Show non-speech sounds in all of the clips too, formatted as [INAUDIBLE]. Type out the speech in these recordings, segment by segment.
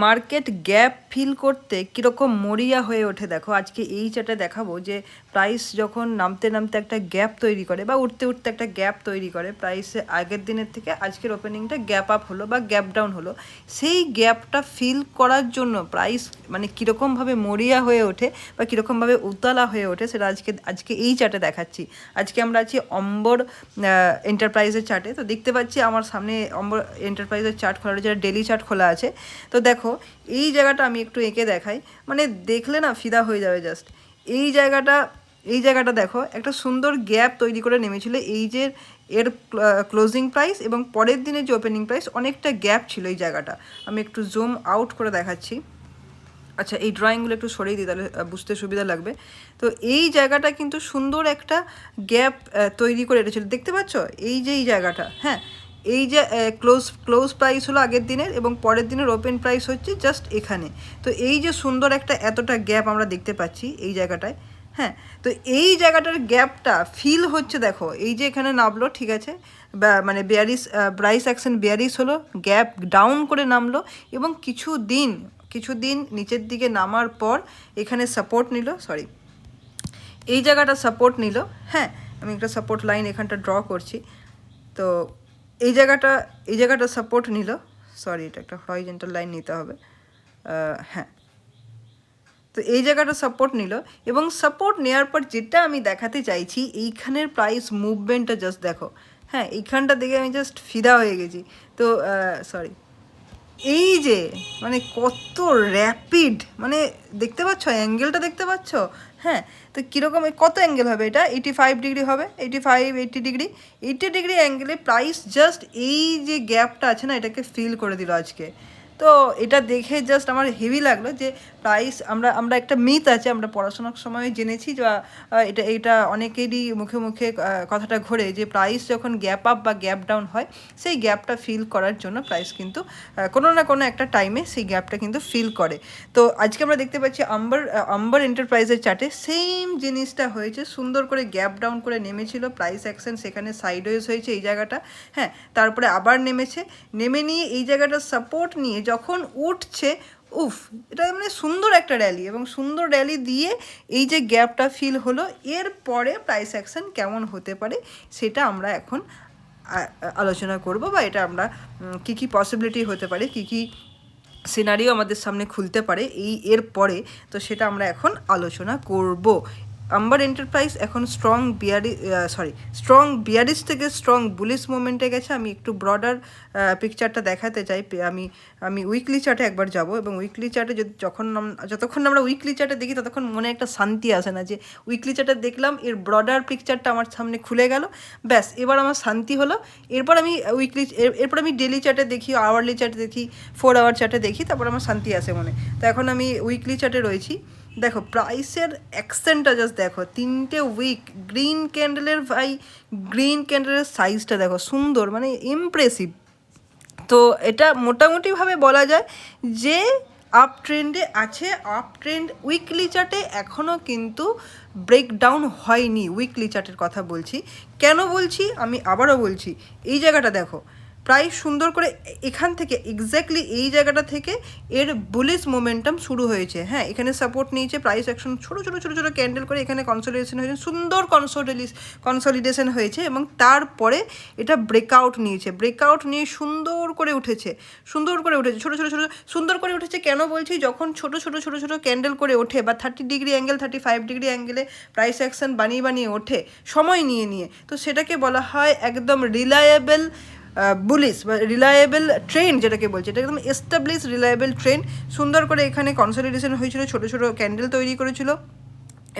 Market gap fill করতে কীরকম মরিয়া হয়ে ওঠে দেখো। আজকে এই চার্টে দেখাবো যে প্রাইস যখন নামতে নামতে একটা গ্যাপ তৈরি করে বা উঠতে উঠতে একটা গ্যাপ তৈরি করে প্রাইসে আগের দিনের থেকে আজকের ওপেনিংটা গ্যাপ আপ হলো বা গ্যাপ ডাউন হলো, সেই গ্যাপটা ফিল করার জন্য প্রাইস মানে কীরকমভাবে মরিয়া হয়ে ওঠে বা কীরকমভাবে উতলা হয়ে ওঠে সেটা আজকে আজকে এই চার্টে দেখাচ্ছি। আজকে আমরা আছি অম্বর এন্টারপ্রাইজের চার্টে তো দেখতে পাচ্ছি আমার সামনে অম্বর এন্টারপ্রাইজের চার্ট খোলা রয়েছে ডেলি চার্ট খোলা আছে। তো দেখো এই জায়গাটা আমি একটু এঁকে দেখাই। মানে দেখলে না ফিদা হয়ে যাবে জাস্ট এই জায়গাটা এই জায়গাটা দেখো, একটা সুন্দর গ্যাপ তৈরি করে নেমেছিল। এই যে এর ক্লোজিং প্রাইস এবং পরের দিনের যে ওপেনিং প্রাইস অনেকটা গ্যাপ ছিল এই জায়গাটা। আমি একটু জুম আউট করে দেখাচ্ছি। আচ্ছা এই ড্রয়িংগুলো একটু সরিয়ে দিই, তাহলে বুঝতে সুবিধা লাগবে। তো এই জায়গাটা কিন্তু সুন্দর একটা গ্যাপ তৈরি করে রেখেছিল দেখতে পাচ্ছ? এই যে এই জায়গাটা হ্যাঁ? এই যে ক্লোজ ক্লোজ প্রাইস হলো আগের দিনের এবং পরের দিনের ওপেন প্রাইস হচ্ছে জাস্ট এখানে। তো এই যে সুন্দর একটা এতটা গ্যাপ আমরা দেখতে পাচ্ছি এই জায়গাটায় হ্যাঁ? তো এই জায়গাটার গ্যাপটা ফিল হচ্ছে দেখো, এই যে এখানে নামলো, ঠিক আছে? মানে বিয়ারিস প্রাইস অ্যাকশন বিয়ারিস হলো গ্যাপ ডাউন করে নামলো এবং কিছু দিন কিছু দিন নিচের দিকে নামার পর এখানে সাপোর্ট নিল সরি এই জায়গাটা সাপোর্ট নিল হ্যাঁ? আমি একটা সাপোর্ট লাইন এখানটা ড্র করছি। তো এই জায়গাটা এই জায়গাটা সাপোর্ট নিল। সরি এটা একটা হরাইজেন্টাল লাইন নিতে হবে। হ্যাঁ। তো এই জায়গাটা সাপোর্ট নিল এবং সাপোর্ট নেওয়ার পর যেটা আমি দেখাতে চাইছি, এইখানের প্রাইস মুভমেন্টটা জাস্ট দেখো। হ্যাঁ এইখানটা দেখে আমি জাস্ট ফিদা হয়ে গেছি। তো সরি এই যে মানে কত র্যাপিড মানে দেখতে পাচ্ছ? অ্যাঙ্গেলটা দেখতে পাচ্ছ? হ্যাঁ তো কীরকম, কত অ্যাঙ্গেল হবে এটা? এইটি ফাইভ ডিগ্রি হবে eighty five eighty degree eighty degree অ্যাঙ্গেলে প্রাইস জাস্ট এই যে গ্যাপটা আছে না, এটাকে ফিল করে দিল আজকে। তো এটা দেখে জাস্ট আমার হেভি লাগল যে প্রাইস আমরা আমরা একটা মিথ আছে, আমরা পড়াশোনার সময় জেনেছি যে এটা এটা অনেকেরই মুখে মুখে কথাটা ঘোরে যে প্রাইস যখন গ্যাপ আপ বা গ্যাপ ডাউন হয়, সেই গ্যাপটা ফিল করার জন্য প্রাইস কিন্তু কোনো না কোনো একটা টাইমে সেই গ্যাপটা কিন্তু ফিল করে। তো আজকে আমরা দেখতে পাচ্ছি আম্বার আম্বার এন্টারপ্রাইজের চার্টে সেম জিনিসটা হয়েছে, সুন্দর করে গ্যাপ ডাউন করে নেমেছিল প্রাইস অ্যাকশন সেখানে সাইডওয়েজ হয়েছে এই জায়গাটা হ্যাঁ তারপরে আবার নেমেছে, নেমে নিয়ে এই জায়গাটা সাপোর্ট নিয়ে যখন উঠছে, উফ, এটা মানে সুন্দর একটা র্যালি এবং সুন্দর র্যালি দিয়ে এই যে গ্যাপটা ফিল হলো, এর পরে প্রাইস অ্যাকশন কেমন হতে পারে সেটা আমরা এখন আলোচনা করব বা এটা আমরা কি কি পসিবিলিটি হতে পারে, কি কি সিনারিও আমাদের সামনে খুলতে পারে, এই এর পরে তো সেটা আমরা এখন আলোচনা করব। আম্বার এন্টারপ্রাইজ এখন strong bearish sorry strong bearish থেকে স্ট্রং বুলিশ মুভমেন্টে গেছে। আমি একটু ব্রডার পিকচারটা দেখাতে চাই। আমি আমি উইকলি চার্টে একবার যাব এবং উইকলি চার্টে যদি যখন যতক্ষণ আমরা উইকলি চার্টে দেখি, ততক্ষণ মনে একটা শান্তি আসে না যে উইকলি চার্টে দেখলাম, এর ব্রডার পিকচারটা আমার সামনে খুলে গেল। ব্যাস, এবার আমার শান্তি হলো। এরপর আমি উইকলি এরপর আমি ডেলি চার্টে দেখি আওয়ারলি চার্টে দেখি ফোর আওয়ার চার্টে দেখি, তারপর আমার শান্তি আসে মনে। তো এখন আমি উইকলি চার্টে রয়েছি। দেখো প্রাইসের অ্যাকসেন্টটা জাস্ট দেখো, তিনটে উইক গ্রিন ক্যান্ডেলের ভাই গ্রিন ক্যান্ডেলের সাইজটা দেখো, সুন্দর মানে ইমপ্রেসিভ তো এটা মোটামুটিভাবে বলা যায় যে আপ ট্রেন্ডে আছে আপ ট্রেন্ড উইকলি চার্টে এখনও কিন্তু ব্রেকডাউন হয়নি উইকলি চার্টের কথা বলছি। কেন বলছি? আমি আবারও বলছি, এই জায়গাটা দেখো প্রায় সুন্দর করে এখান থেকে এক্স্যাক্টলি এই জায়গাটা থেকে এর বুলিশ মোমেন্টাম শুরু হয়েছে। হ্যাঁ এখানে সাপোর্ট নিয়েছে প্রাইস অ্যাকশন ছোটো ছোটো ছোটো ছোটো ক্যান্ডেল করে এখানে কনসলিডেশন হয়েছে, সুন্দর কনসলিডিস কনসলিডেশন হয়েছে এবং তারপরে এটা ব্রেকআউট নিয়েছে। ব্রেকআউট নিয়ে সুন্দর করে উঠেছে, সুন্দর করে উঠেছে, ছোটো ছোটো ছোটো, সুন্দর করে উঠেছে কেন বলছি? যখন ছোটো ছোটো ছোটো ছোটো ক্যান্ডেল করে ওঠে বা thirty degree angle thirty five degree অ্যাঙ্গেলে প্রাইস অ্যাকশন বানিয়ে বানিয়ে ওঠে সময় নিয়ে নিয়ে, তো সেটাকে বলা হয় একদম রিলায়েবল বুলিশ বা রিলায়েবল ট্রেন যেটাকে বলছে, এটা একদম এস্টাবলিশ রিলায়েবল ট্রেন সুন্দর করে এখানে কনসলিডেশন হয়েছিল, ছোটো ছোটো ক্যান্ডেল তৈরি করেছিল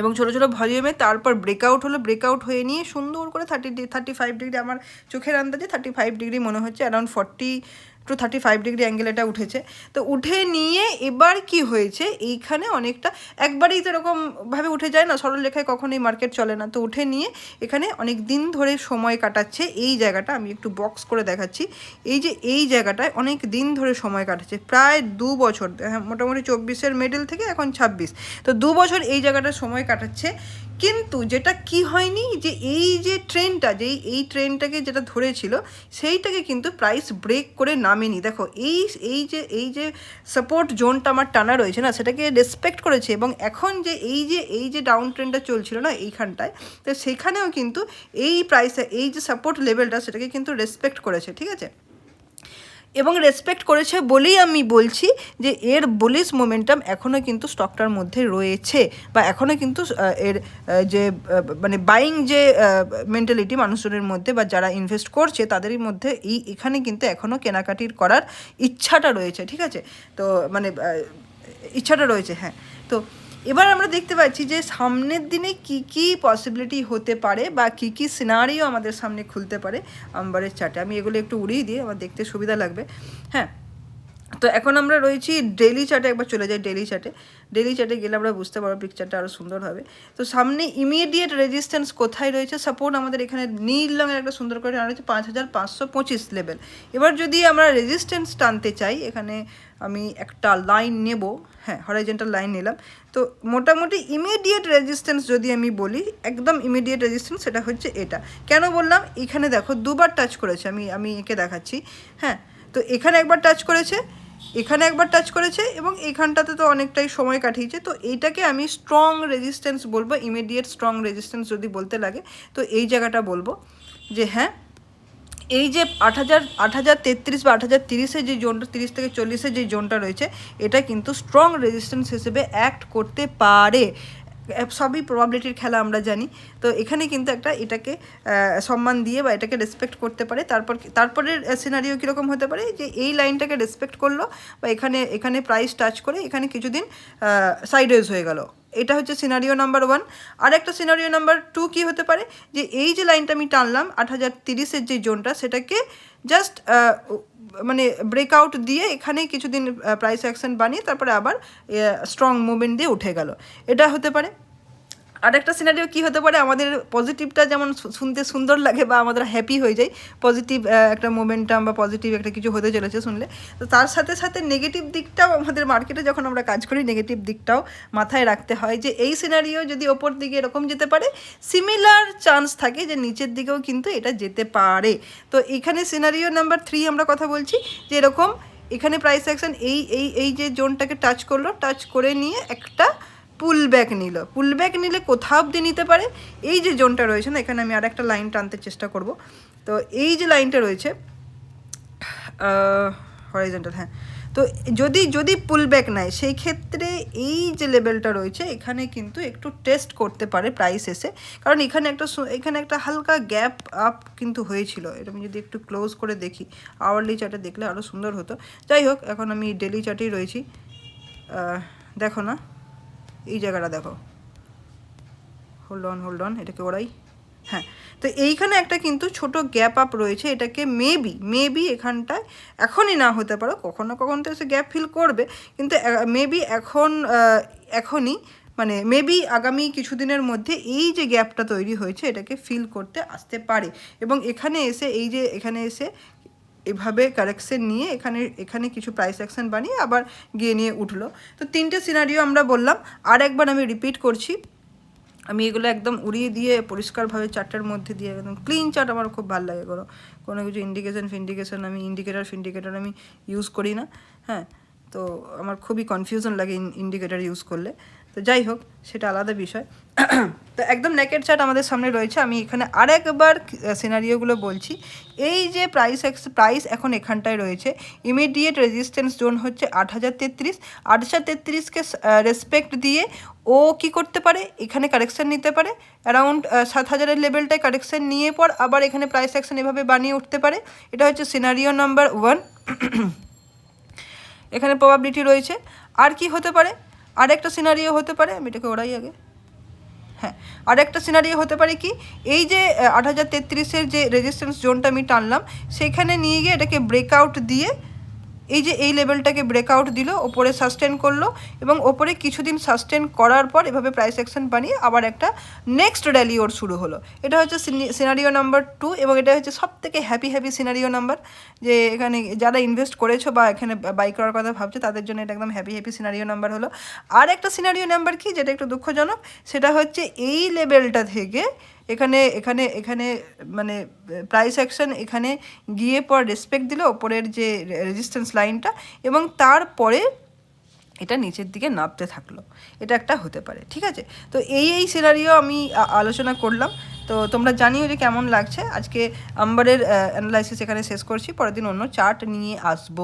এবং ছোটো ছোটো ভলিউমে তারপর ব্রেকআউট হলো। ব্রেকআউট হয়ে নিয়ে সুন্দর করে থার্টি থার্টি ফাইভ ডিগ্রি আমার চোখের আন্দাজে থার্টি ফাইভ ডিগ্রি মনে হচ্ছে around forty two thirty five degree angle এটা উঠেছে। তো উঠে নিয়ে এবার কি হয়েছে? এইখানে অনেকটা একবারেই তো এরকমভাবে উঠে যায় না সরল রেখায় কখনোই মার্কেট চলে না। তো উঠে নিয়ে এখানে অনেক দিন ধরে সময় কাটাচ্ছে। এই জায়গাটা আমি একটু বক্স করে দেখাচ্ছি। এই যে এই জায়গাটায় অনেক দিন ধরে সময় কাটাচ্ছে। প্রায় দু বছর হ্যাঁ, মোটামুটি চব্বিশের মিডল থেকে এখন ছাব্বিশ। তো দু বছর এই জায়গাটায় সময় কাটাচ্ছে। কিন্তু যেটা কি হয়নি যে এই যে ট্রেনটা যেই এই ট্রেনটাকে যেটা ধরেছিল, সেইটাকে কিন্তু প্রাইস ব্রেক করে নামেনি। দেখো, এই এই যে এই যে সাপোর্ট জোনটা আমার টানা রয়েছে না, সেটাকে রেসপেক্ট করেছে এবং এখন যে এই যে এই যে ডাউন ট্রেনটা চলছিল না এইখানটায়, তো সেখানেও কিন্তু এই প্রাইসে এই যে সাপোর্ট লেভেলটা সেটাকে কিন্তু রেসপেক্ট করেছে, ঠিক আছে? এবং রেসপেক্ট করেছে বলেই আমি বলছি যে এর বুলিশ মোমেন্টাম এখনও কিন্তু স্টকটার মধ্যে রয়েছে বা এখনও কিন্তু এর যে মানে বাইং যে মেন্টালিটি মানুষজনের মধ্যে বা যারা ইনভেস্ট করছে তাদেরই মধ্যে এই, এখানে কিন্তু এখনও কেনাকাটির করার ইচ্ছাটা রয়েছে, ঠিক আছে? তো মানে ইচ্ছাটা রয়েছে হ্যাঁ। তো এবার আমরা দেখতে পাচ্ছি যে সামনের দিনে কি কি পসিবিলিটি হতে পারে বা কি কি সিনারিও আমাদের সামনে খুলতে পারে আম্বারের চার্টে আমি এগুলো একটু উড়িয়ে দিই, আমার দেখতে সুবিধা লাগবে। হ্যাঁ তো এখন আমরা রয়েছি ডেলি চার্টে একবার চলে যাই ডেলি চার্টে ডেলি চার্টে গেলে আমরা বুঝতে পারব পিকচারটা আরও সুন্দর হবে। তো সামনে ইমিডিয়েট রেজিস্ট্যান্স কোথায় রয়েছে? সাপোর্ট আমাদের এখানে নীল রঙের একটা সুন্দর করে টানা রয়েছে পাঁচ হাজার পাঁচশো পঁচিশ লেভেল এবার যদি আমরা রেজিস্ট্যান্স টানতে চাই, এখানে আমি একটা লাইন নেব। হ্যাঁ হরাইজেন্টাল লাইন নিলাম। তো মোটামুটি ইমিডিয়েট রেজিস্ট্যান্স যদি আমি বলি, একদম ইমিডিয়েট রেজিস্ট্যান্স সেটা হচ্ছে এটা। কেন বললাম? এখানে দেখো দুবার টাচ করেছে, আমি আমি একে দেখাচ্ছি। হ্যাঁ তো এখানে একবার টাচ করেছে, এখানে একবার টাচ করেছে এবং এইখানটাতে তো অনেকটাই সময় কাটিয়েছে। তো এইটাকে আমি স্ট্রং রেজিস্ট্যান্স বলব ইমিডিয়েট স্ট্রং রেজিস্ট্যান্স যদি বলতে লাগে, তো এই জায়গাটা বলব যে হ্যাঁ এই যে আট হাজার আট হাজার তেত্রিশ বা আট হাজার তিরিশে যে জোনটা তিরিশ থেকে চল্লিশে যে জোনটা রয়েছে, এটা কিন্তু স্ট্রং রেজিস্ট্যান্স হিসেবে অ্যাক্ট করতে পারে। সবই প্রবাবিলিটির খেলা আমরা জানি। তো এখানে কিন্তু একটা এটাকে সম্মান দিয়ে বা এটাকে রেসপেক্ট করতে পারে। তারপর, তারপরের সিনারিও কীরকম হতে পারে? যে এই লাইনটাকে রেসপেক্ট করল বা এখানে এখানে প্রাইস টাচ করে এখানে কিছুদিন সাইডওয়েজ হয়ে গেল। এটা হচ্ছে সিনারিও নাম্বার ওয়ান আর একটা সিনারিও নাম্বার টু কী হতে পারে? যে এই যে লাইনটা আমি টানলাম, আট হাজার তিরিশের যে জোনটা সেটাকে জাস্ট মানে ব্রেকআউট দিয়ে এখানে কিছুদিন প্রাইস অ্যাকশন বানিয়ে তারপরে আবার স্ট্রং মুভমেন্ট দিয়ে উঠে গেল। এটা হতে পারে। আরেকটা সিনারিও কী হতে পারে? আমাদের পজিটিভটা যেমন শুনতে সুন্দর লাগে বা আমাদের হ্যাপি হয়ে যায় পজিটিভ একটা মোমেন্টাম বা পজিটিভ একটা কিছু হতে চলেছে শুনলে, তো তার সাথে সাথে নেগেটিভ দিকটাও আমাদের মার্কেটে যখন আমরা কাজ করি নেগেটিভ দিকটাও মাথায় রাখতে হয় যে এই সিনারিও যদি ওপর দিকে এরকম যেতে পারে সিমিলার চান্স থাকে যে নিচের দিকেও কিন্তু এটা যেতে পারে। তো এখানে সিনারিও নাম্বার থ্রি আমরা কথা বলছি যে এরকম এখানে প্রাইস অ্যাকশন এই এই এই যে জোনটাকে টাচ করল টাচ করে নিয়ে একটা পুল ব্যাক নিল। পুল ব্যাক নিলে কোথাও অব্দি নিতে পারে। এই যে জোনটা রয়েছে না, এখানে আমি আর একটা লাইন টানতে চেষ্টা করব। তো এই যে লাইনটা রয়েছে হরাইজেন্টাল হ্যাঁ। তো যদি যদি পুল ব্যাক নেয়, সেই ক্ষেত্রে এই যে লেভেলটা রয়েছে, এখানে কিন্তু একটু টেস্ট করতে পারে প্রাইস এসে। কারণ এখানে একটা এখানে একটা হালকা গ্যাপ আপ কিন্তু হয়েছিল। এটা আমি যদি একটু ক্লোজ করে দেখি আওয়ারলি চার্টে দেখলে আরও সুন্দর হতো। যাই হোক, এখন আমি ডেলি চার্টেই রয়েছি। দেখো না। এই জায়গাটা দেখো। হোল্ড অন হোল্ড অন এটাকে ওরাই হ্যাঁ তো এইখানে একটা কিন্তু ছোট গ্যাপ আপ রয়েছে, এটাকে মেবি মেবি এখানটায় এখনই না হতে পারো, কখনো কখনো তো এসে গ্যাপ ফিল করবে, কিন্তু মেবি এখন এখনই মানে মেবি আগামী কিছুদিনের মধ্যে এই যে গ্যাপটা তৈরি হয়েছে, এটাকে ফিল করতে আসতে পারে। এবং এখানে এসে, এই যে এখানে এসে এভাবে কারেকশন নিয়ে এখানে এখানে কিছু প্রাইস অ্যাকশন বানিয়ে আবার গিয়ে নিয়ে উঠল। তো তিনটে সিনারিও আমরা বললাম। আর একবার আমি রিপিট করছি। আমি এগুলো একদম উড়িয়ে দিয়ে পরিষ্কারভাবে চারটার মধ্যে দিয়ে একদম ক্লিন চার্ট আমার খুব ভালো লাগে করো। কোনো কিছু ইন্ডিকেশন ফিন্ডিকেশন আমি ইন্ডিকেটার ফিন্ডিকেটার আমি ইউজ করি না। হ্যাঁ তো আমার খুবই কনফিউশন লাগে ইন্ডিকেটার ইউজ করলে। তো যাই হোক, সেটা আলাদা বিষয়। [CLEARS THROAT] তো একদম নেকেট চার্ট আমাদের সামনে রয়েছে। আমি এখানে আরেকবার সিনারিওগুলো বলছি। এই যে প্রাইস প্রাইস এখন এখানটায় রয়েছে। ইমিডিয়েট রেজিস্ট্যান্স জোন হচ্ছে আট হাজার তেত্রিশ। আট হাজার তেত্রিশকে রেসপেক্ট দিয়ে ও কি করতে পারে? এখানে কারেকশান নিতে পারে। অ্যারাউন্ড সাত হাজারের লেভেলটায় কারেকশন নিয়ে পর আবার এখানে প্রাইস অ্যাকশন এভাবে বানিয়ে উঠতে পারে। এটা হচ্ছে সিনারিও নাম্বার ওয়ান এখানে প্রবাবিলিটি রয়েছে। আর কি হতে পারে? আর একটা সিনারিও হতে পারে, আমি এটাকে ওরাই আগে। হ্যাঁ আর একটা সিনারিও হতে পারে কি, এই যে আট হাজার তেত্রিশের যে রেজিস্ট্যান্স জোনটা আমি টানলাম, সেখানে নিয়ে গিয়ে এটাকে ব্রেকআউট দিয়ে এই যে এই লেভেলটাকে ব্রেকআউট দিল, ওপরে সাস্টেন করল এবং ওপরে কিছুদিন সাস্টেন করার পর এভাবে প্রাইস অ্যাকশন বানিয়ে আবার একটা নেক্সট র্যালি ওর শুরু হলো। এটা হচ্ছে সিনারিও নাম্বার টু এবং এটা হচ্ছে সব থেকে হ্যাপি হ্যাপি সিনারিও নাম্বার যে এখানে যারা ইনভেস্ট করেছ বা এখানে বাই করার কথা ভাবছ, তাদের জন্য এটা একদম হ্যাপি হ্যাপি সিনারিও নাম্বার হলো। আর একটা সিনারিও নাম্বার কি, যেটা একটু দুঃখজনক, সেটা হচ্ছে এই লেভেলটা থেকে এখানে এখানে এখানে মানে প্রাইস অ্যাকশন এখানে গিয়ে পর রেসপেক্ট দিল ওপরের যে রেজিস্ট্যান্স লাইনটা এবং তারপরে এটা নিচের দিকে নামতে থাকল। এটা একটা হতে পারে, ঠিক আছে? তো এই এই সিনারিও আমি আলোচনা করলাম। তো তোমরা জানিও যে কেমন লাগছে। আজকে আম্বারের অ্যানালাইসিস এখানে শেষ করছি। পরের দিন অন্য চার্ট নিয়ে আসব।